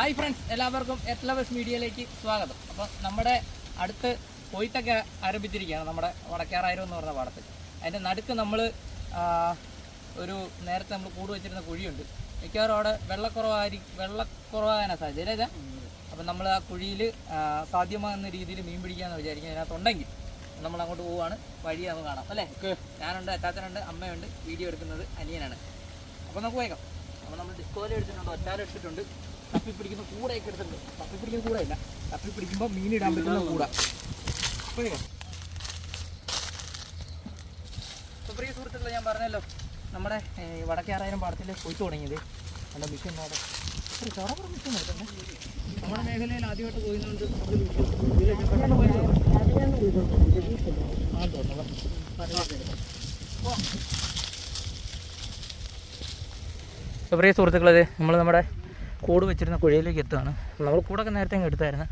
Hi friends എല്ലാവർക്കും എത്ലവസ് മീഡിയയിലേക്ക് സ്വാഗതം. അപ്പോൾ നമ്മുടെ അടുത്ത് കൊയ്ത്തൊക്കെ ആരംഭിച്ചിരിക്കുകയാണ് നമ്മുടെ വടക്കേറായിരം എന്ന് പറഞ്ഞ പാടത്ത്. അതിന്റെ നടുക്ക് നമ്മൾ ഒരു നേരത്തെ നമ്മൾ കൂട് വെച്ചിരുന്ന കുഴിയുണ്ട്. മിക്കവാറും അവിടെ വെള്ളക്കുറവായി വെള്ളക്കുറവാകാനാണ് സാധ്യത അല്ലേ? അപ്പം നമ്മൾ ആ കുഴിയിൽ സാധ്യമാകുന്ന രീതിയിൽ മീൻ പിടിക്കാമെന്ന് വിചാരിക്കും അതിനകത്തുണ്ടെങ്കിൽ നമ്മൾ അങ്ങോട്ട് പോവുകയാണ് വഴി നമുക്ക് കാണാം. അല്ലേ? ഞാനുണ്ട് അച്ചാച്ചനുണ്ട് അമ്മയുണ്ട് വീഡിയോ എടുക്കുന്നത് അനിയനാണ്. അപ്പോൾ നമുക്ക് പോയേക്കാം. അപ്പോൾ നമ്മൾ ഡിസ്കോലി എടുത്തിട്ടുണ്ട് ഒറ്റാല എടുത്തിട്ടുണ്ട്. തപ്പി പിടിക്കുന്ന കൂടെയൊക്കെ എടുത്തിട്ടുണ്ട്. തപ്പി പിടിക്കുന്ന കൂടെ ഇല്ല തപ്പി പിടിക്കുമ്പോൾ മീൻ ഇടാൻ പറ്റുന്ന കൂട. സുപ്രിയ അപ്പോൾ പ്രിയ സുഹൃത്തുക്കളെ ഞാൻ പറഞ്ഞല്ലോ നമ്മുടെ ഏഹ്, വടക്കേ ആറായിരം പാടത്തിൽ കൊയ്ത്തു തുടങ്ങിയത്. നല്ല മിഷൻ അവിടെ ഒരു ചറപ്പുറ മിഷൻ നോക്കണ്ടേ നമ്മുടെ മേഖലയിൽ ആദ്യമായിട്ട് പോയിരുന്നുണ്ട് ആ തോന്നുന്നു അപ്പോൾ പ്രിയ സുഹൃത്തുക്കളെ നമ്മൾ നമ്മുടെ കൂട് വെച്ചിരുന്ന കുഴിയിലേക്ക് എത്തുകയാണ്. നമ്മൾ കൂടൊക്കെ നേരത്തെ അങ്ങ് എടുത്തായിരുന്നു.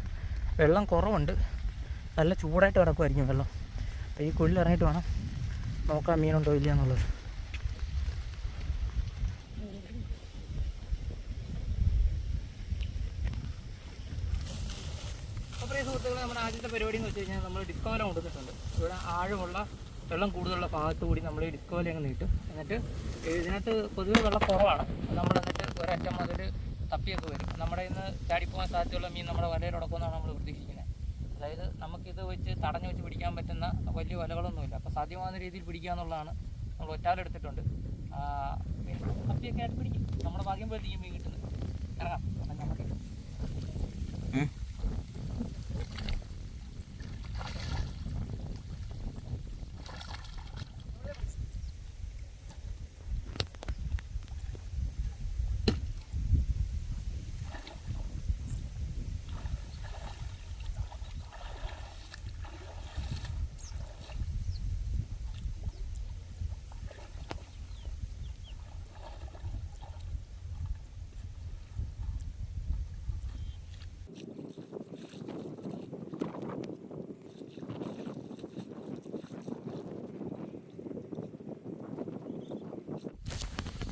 വെള്ളം കുറവുണ്ട്. നല്ല ചൂടായിട്ട് കിടക്കുമായിരിക്കും വെള്ളം. അപ്പോൾ ഈ കുഴിയിൽ ഇറങ്ങിയിട്ട് വേണം നോക്കാൻ മീനുണ്ടോ ഇല്ല എന്നുള്ളത്. നമ്മുടെ ആദ്യത്തെ പരിപാടി എന്ന് വെച്ച് കഴിഞ്ഞാൽ നമ്മൾ ഡിസ്കോല കൊടുത്തിട്ടുണ്ട് ഇവിടെ ആഴമുള്ള വെള്ളം കൂടുതലുള്ള ഭാഗത്ത് കൂടി നമ്മൾ ഈ ഡിസ്കോല അങ്ങ് നീട്ടും. എന്നിട്ട് ഇതിനകത്ത് പൊതുവെ വെള്ളം കുറവാണ്. നമ്മൾ എന്നിട്ട് ഒരറ്റം മുതൽ തപ്പിയൊക്കെ വരും. നമ്മുടെ ഇന്ന് ചാടിപ്പോകാൻ സാധ്യതയുള്ള മീൻ നമ്മുടെ വലയിലുടക്കുമെന്നാണ് നമ്മൾ പ്രതീക്ഷിക്കുന്നത്. അതായത് നമുക്കിത് വെച്ച് തടഞ്ഞു വെച്ച് പിടിക്കാൻ പറ്റുന്ന വലിയ വലകളൊന്നുമില്ല. അപ്പോൾ സാധ്യമാകുന്ന രീതിയിൽ പിടിക്കുക എന്നുള്ളതാണ് നമ്മൾ ഒറ്റാലെടുത്തിട്ടുണ്ട് തപ്പിയൊക്കെ ആയിട്ട് പിടിക്കും. നമ്മുടെ ഭാഗ്യം പോലെ മീൻ കിട്ടുന്നത് ഇറങ്ങാം. അപ്പം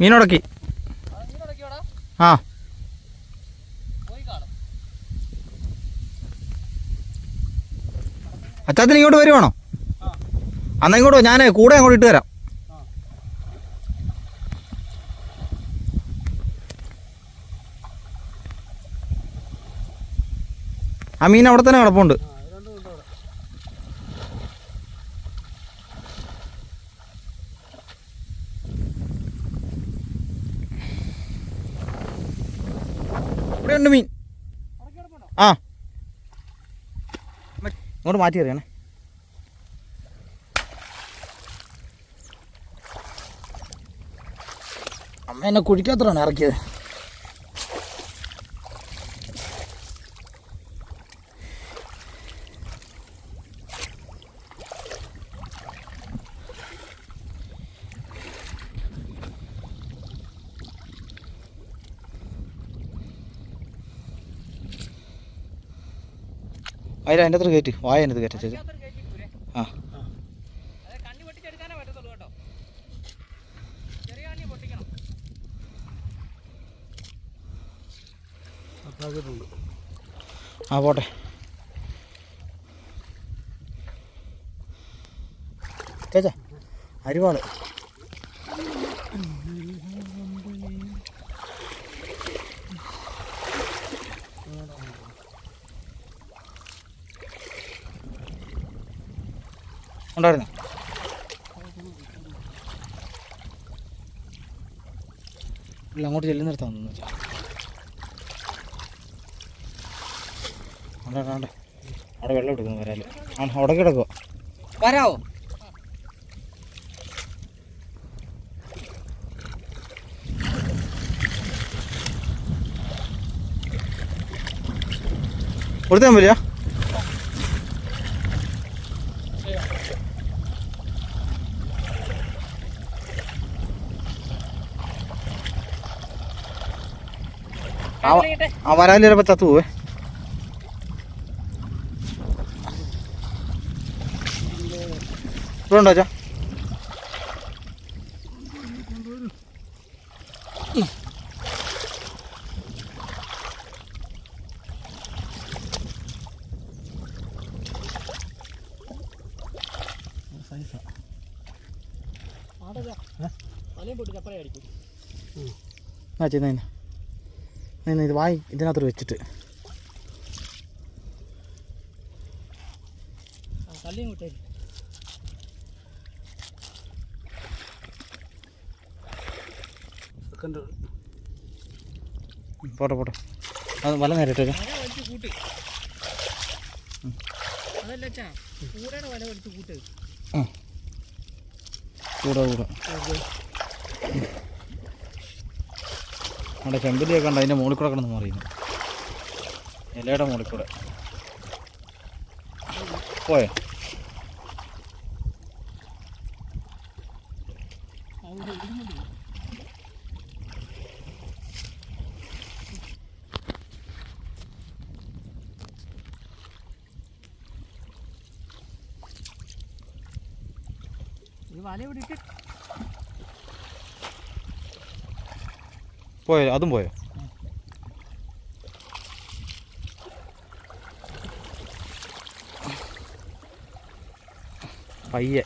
മീനുടക്കി. ആ, അച്ചാത്തിന് ഇങ്ങോട്ട് വരുവാണോ? അന്നാ ഇങ്ങോട്ട് ഞാൻ കൂടെ അങ്ങോട്ട് ഇട്ട് തരാം. ആ മീൻ അവിടെ തന്നെ കിടപ്പുണ്ട് ആ ഇത് രണ്ടും ഉണ്ട് അവിടെ ഇവിടെ ഉണ്ട് മീൻ ഇറക്കി കിടപ്പുണ്ടോ ആ. ഇങ്ങോട്ട് മാറ്റി എറിയണേ. അമ്മ എന്നെ കുഴിക്കാത്താണ് ഇറക്കിയത്. അതിൽ അതിന്റെ അത്ര കയറ്റി വായ അതിന്റെ കയറ്റി ആ. ആ പോട്ടെ. ചേച്ചാ അരിവാൾ. ഉണ്ടായിരുന്നോ. ഇല്ല അങ്ങോട്ട് ചെല്ലുന്നിടത്താ തോന്നുന്നു വെച്ചാ. അവിടെ അവിടെ അവിടെ. വെള്ളം എടുക്കുന്നു വരാൽ. ആ അവിടെ കിടക്കുക വരാവോ? കൊടുത്താൽ പറ്റില്ല ആ വരാൽ ചിലപ്പോൾ ചത്തു പോവേ. ഇവിടെ ഉണ്ടോ ചാ ആ ചെയ്യുന്ന നിന്ന് ഇത് വായി ഇതിനകത്തോട്ട് വെച്ചിട്ട്. പോട്ടെ പോട്ടെ. അത് വല നേരിട്ടേക്ക് കൂടെ വലിച്ച് കൂട്ട് അതല്ല അച്ഛാ കൂടെയുടെ വല വലിച്ച് കൂട്ട് ആ കൂടെ കൂടെ അവിടെ ചെമ്പല്ലിയൊക്കെ ഉണ്ട് അതിന്റെ മുകളിൽ കൂടെ കിടന്ന് മാറിയിരുന്നു ഇലയുടെ മുകളിൽ കൂടെ. പോയോ? വല ഇവിടെ ഇട്ട്. പോയോ? അതും പോയോ? പയ്യെ.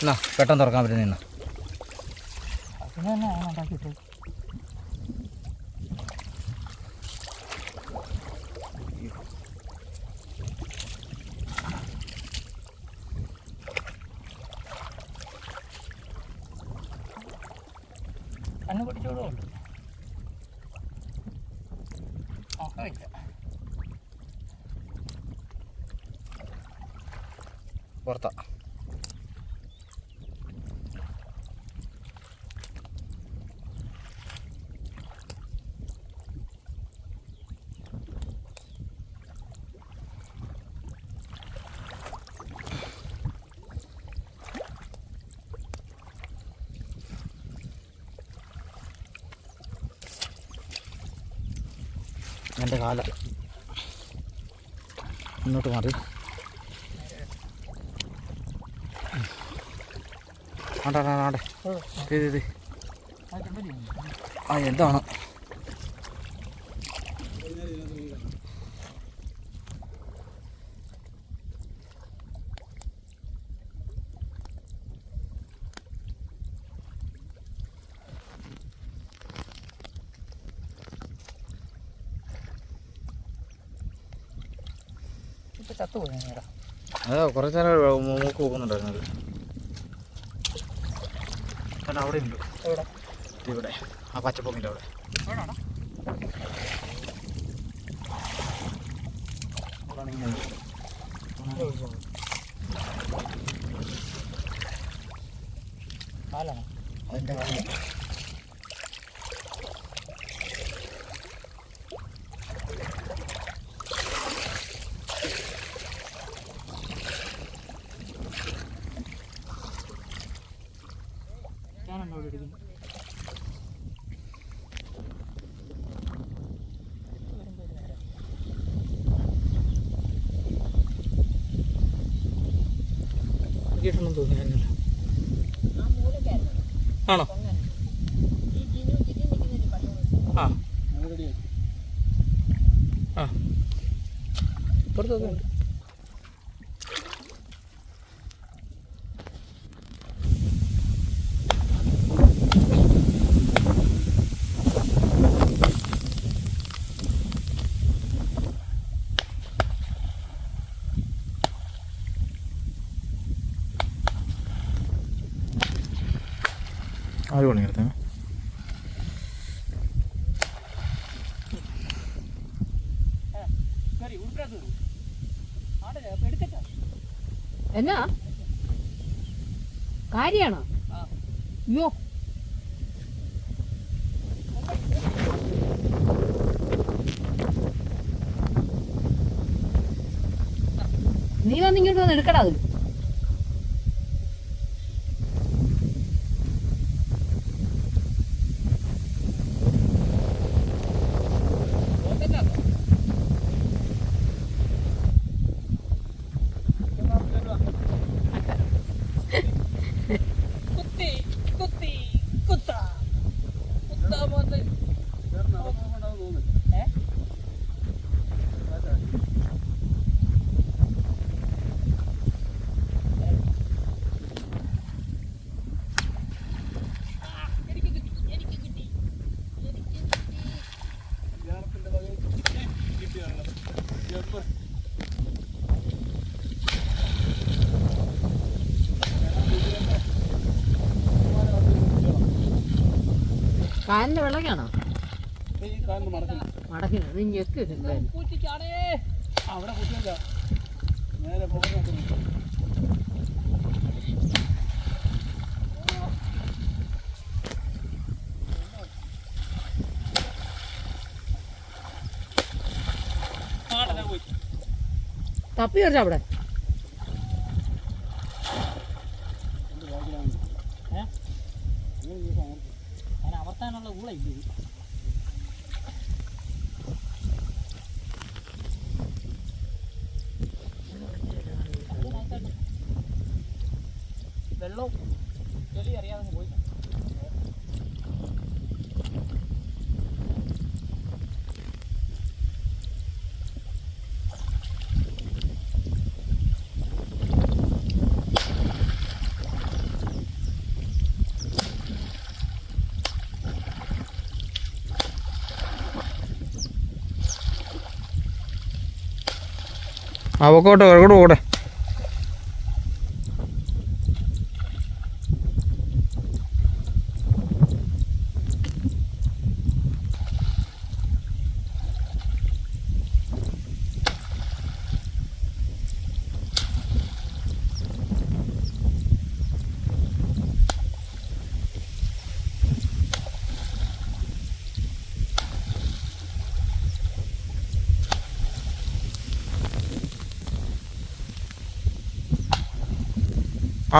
എന്നാ പെട്ടെന്ന് തുറക്കാൻ പറ്റുന്ന പിടിച്ചോടുണ്ട് ഒക്കെ വെച്ച പുറത്താ. എന്റെ കാല. മുന്നോട്ട് മാറി. ആണ്ടാ ആണ്ടെ ഇത് ഇത് ആ ചെമ്പല്ലി ആ എന്താണ്? ഇപ്പൊ ചത്തുപോയി നേടാ അതെ കുറച്ച് നേരം മൂക്ക് പോകുന്നുണ്ടായിരുന്നത് കാരണം അവിടെ ഉണ്ട്. എവിടെ? ഇവിടെ. ആ അവിടെ കാലാണോ അതിന്റെ കാലം ഞാനുണ്ടോ അവിടെ ഇരിക്കുന്നത് കിട്ടണം തോന്നിയായിരുന്നല്ലോ ആണോ? എന്നാ? കാര്യാണോ? അയ്യോ നീ വന്ന് ഇങ്ങോട്ട് വന്ന് എടുക്കടാ അത് കാലിന്റെ ഞെക്ക് പൂറ്റിച്ചാടേ അവിടെ നേരെ പോകുന്നു തപ്പി വരച്ച അവിടെ. വെള്ളവും ചെളി അറിയാതെ പോയി. ആ പൊക്കോട്ടെ കിഴക്കോട്ട് പോകട്ടെ.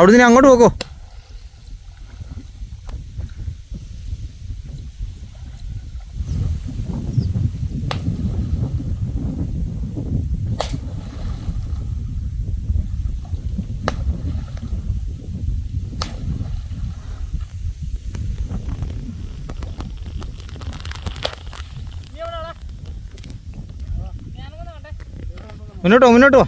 അവിടുന്ന് അങ്ങോട്ട് പോക്കോ. മുന്നോട്ടോ മുന്നോട്ട്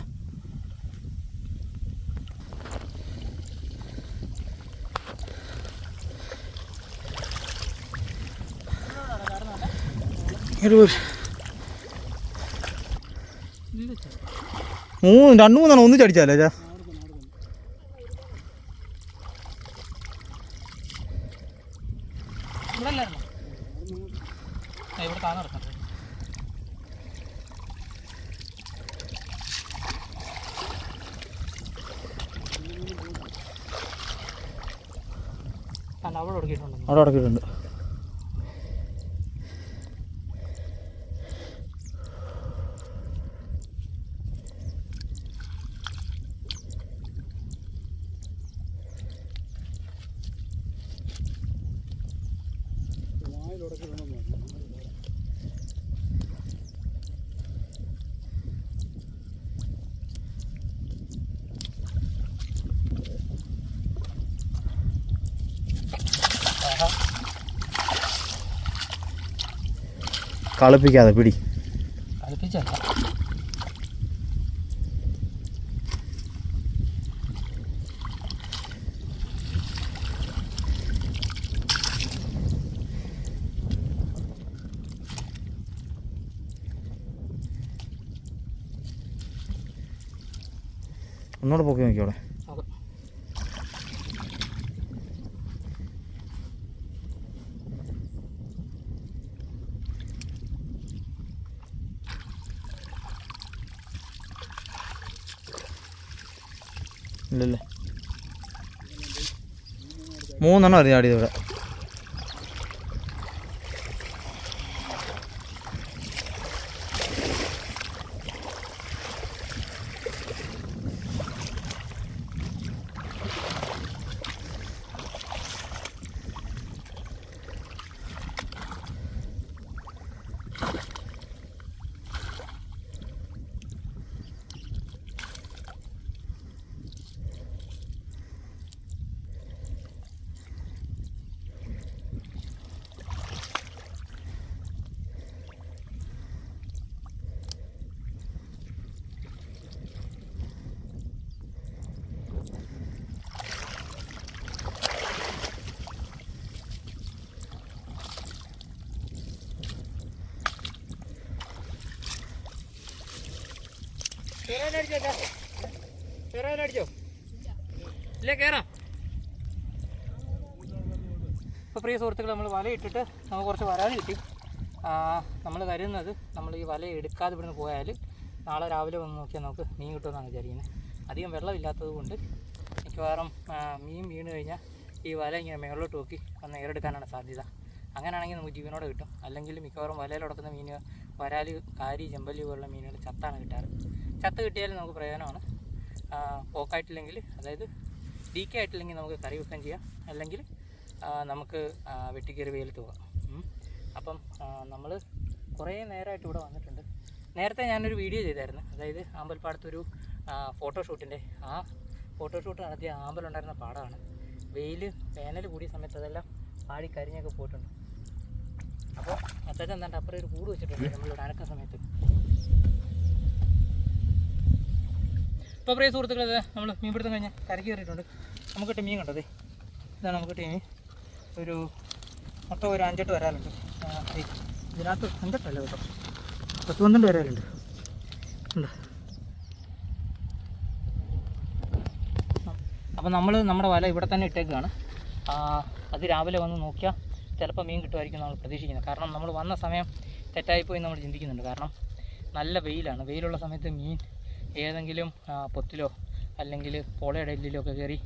മൂന്ന് രണ്ടു മൂന്നെണ്ണം ഒന്നിച്ചടിച്ചാലേ ചാ ഇവിടെ അല്ലായിരുന്നോ? ആ, ഇവിടെ താന്ന് കിടക്കാം കണ്ട അവിടെ ഒടുക്കിയിട്ടുണ്ടെന്ന് അവിടെ അടക്കിയിട്ടുണ്ട് കളിപ്പിക്കാതെ പിടി. ഒന്നുകൂടെ പൊക്കി നോക്കിയോളെ നോക്കാം ഇല്ലല്ലേ? മൂന്നെണ്ണം അറിയാം ചാടിയത് ഇവിടെ അടിച്ചോ ഇല്ല പ്രിയ സുഹൃത്തുക്കൾ നമ്മൾ വല ഇട്ടിട്ട് നമുക്ക് കുറച്ച് വരാൽ കിട്ടി. നമ്മൾ കരുതുന്നത് നമ്മൾ ഈ വല എടുക്കാതെ ഇവിടുന്ന് പോയാൽ നാളെ രാവിലെ വന്ന് നോക്കിയാൽ നമുക്ക് മീൻ കിട്ടുമെന്നാണ് വിചാരിക്കുന്നത് അധികം വെള്ളമില്ലാത്തത് കൊണ്ട് മിക്കവാറും മീൻ വീണ് കഴിഞ്ഞാൽ ഈ വല ഇങ്ങനെ മേളിലോട്ട് നോക്കി വന്ന് ഏറെടുക്കാനാണ് സാധ്യത. അങ്ങനെയാണെങ്കിൽ നമുക്ക് ജീവനോടെ കിട്ടും. അല്ലെങ്കിൽ മിക്കവാറും വലയിൽ ഉടക്കുന്ന മീൻ വരാൽ കാരി ചെമ്പല്ലി പോലുള്ള മീനുകൾ ചത്താണ് കിട്ടാറ്. ചത്ത് കിട്ടിയാലും നമുക്ക് പ്രയോജനമാണ്. പോക്കായിട്ടില്ലെങ്കിൽ അതായത് ഡി കെ ആയിട്ടില്ലെങ്കിൽ നമുക്ക് കറി വെക്കാൻ ചെയ്യാം. അല്ലെങ്കിൽ നമുക്ക് വെട്ടിക്കറി വെയിലത്ത് പോകാം. അപ്പം നമ്മൾ കുറേ നേരമായിട്ട് ഇവിടെ വന്നിട്ടുണ്ട്. നേരത്തെ ഞാനൊരു വീഡിയോ ചെയ്തായിരുന്നു. അതായത് ആമ്പൽപ്പാടത്തൊരു ഫോട്ടോഷൂട്ടിന്റെ ആ ഫോട്ടോഷൂട്ട് നടത്തിയ ആമ്പലുണ്ടായിരുന്ന പാടമാണ് വെയിൽ വേനൽ കൂടിയ സമയത്ത് അതെല്ലാം പാടി കരിഞ്ഞൊക്കെ പോയിട്ടുണ്ട്. അപ്പോൾ അത്യാവശ്യം എന്താണ്ട് അപ്പുറം ഒരു കൂട് വെച്ചിട്ടുണ്ട്. നമ്മളിവിടെ അനക്ക സമയത്ത്. ഇപ്പോൾ പ്രിയ സുഹൃത്തുക്കളെ നമ്മൾ മീൻ പിടുത്തം കഴിഞ്ഞ് കരയ്ക്ക് കയറിയിട്ടുണ്ട്. നമുക്ക് കിട്ടിയ മീൻ കണ്ടതേ ഇതാണ് നമുക്ക് കിട്ടിയ മീൻ. ഒരു മൊത്തം ഒരു അഞ്ചെട്ട് വരാലുണ്ട് ഇതിനകത്ത് അഞ്ചെട്ടല്ല കേട്ടോ? പത്ത് പന്ത്രണ്ട് വരാലുണ്ട് ഉണ്ട്? അപ്പോൾ നമ്മൾ നമ്മുടെ വല ഇവിടെ തന്നെ ഇട്ടേക്കാണ്. അത് രാവിലെ വന്ന് നോക്കിയാൽ ചിലപ്പോൾ മീൻ കിട്ടുമായിരിക്കും നമ്മൾ പ്രതീക്ഷിക്കുന്നത്. കാരണം നമ്മൾ വന്ന സമയം തെറ്റായിപ്പോയി നമ്മൾ ചിന്തിക്കുന്നുണ്ട്. കാരണം നല്ല വെയിലാണ്. വെയിലുള്ള സമയത്ത് മീൻ ഏതെങ്കിലും പൊത്തിലോ അല്ലെങ്കിൽ പോളയുടെ ഒക്കെ കയറി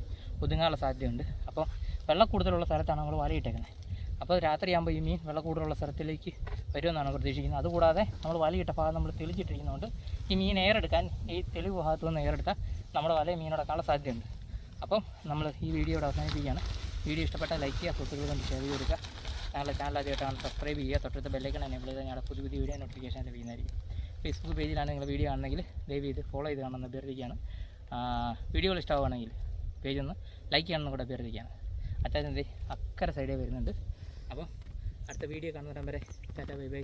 ഒതുങ്ങാനുള്ള സാധ്യതയുണ്ട്. അപ്പോൾ വെള്ളം കൂടുതലുള്ള സ്ഥലത്താണ് നമ്മൾ വലയിട്ടേക്കുന്നത് അപ്പോൾ രാത്രിയാകുമ്പോൾ ഈ മീൻ വെള്ളം കൂടുതലുള്ള സ്ഥലത്തിലേക്ക് വരുമെന്നാണ് പ്രതീക്ഷിക്കുന്നത്. അതുകൂടാതെ നമ്മൾ വലയിട്ട ഭാഗം നമ്മൾ തെളിച്ചിട്ടിരിക്കുന്നതുകൊണ്ട് ഈ മീൻ എയറെടുക്കാൻ ഈ തെളിവ് ഭാഗത്തു നിന്ന് എയറെടുത്താൽ നമ്മുടെ വല മീനോടക്കാനുള്ള സാധ്യതയുണ്ട്. അപ്പം നമ്മൾ ഈ വീഡിയോ അവസാനിപ്പിക്കുകയാണ്. വീഡിയോ ഇഷ്ടപ്പെട്ടാൽ ലൈക്ക് ചെയ്യുക സുഹൃത്തുക്കൾ കൊണ്ട് ഷെയർ ചെയ്ത് കൊടുക്കുക. ഞങ്ങളുടെ ചാനൽ ആദ്യമായിട്ടാണ് സബ്സ്ക്രൈബ് ചെയ്യുക. തൊട്ടടുത്ത ബെല്ലൈക്കൺ എനേബിൾ ചെയ്താൽ ഞങ്ങളുടെ പുതിയ പുതിയ വീഡിയോ നോട്ടിഫിക്കേഷൻ ലഭിക്കുന്നതായിരിക്കും. ഫേസ്ബുക്ക് പേജിലാണ് നിങ്ങൾ വീഡിയോ ആണെങ്കിൽ ദയവ് ചെയ്ത് ഫോളോ ചെയ്ത് കാണുന്ന അഭ്യർത്ഥിക്കുകയാണ് വീഡിയോകൾ ഇഷ്ടമാവുകയാണെങ്കിൽ പേജ് ഒന്ന് ലൈക്ക് ചെയ്യണമെന്ന് കൂടെ അഭ്യർത്ഥിക്കുകയാണ്. ദേ അക്കരെ സൈഡേ വരുന്നുണ്ട്. അപ്പോൾ അടുത്ത വീഡിയോ കാണുന്നവരെ വരെ. Tata bye bye.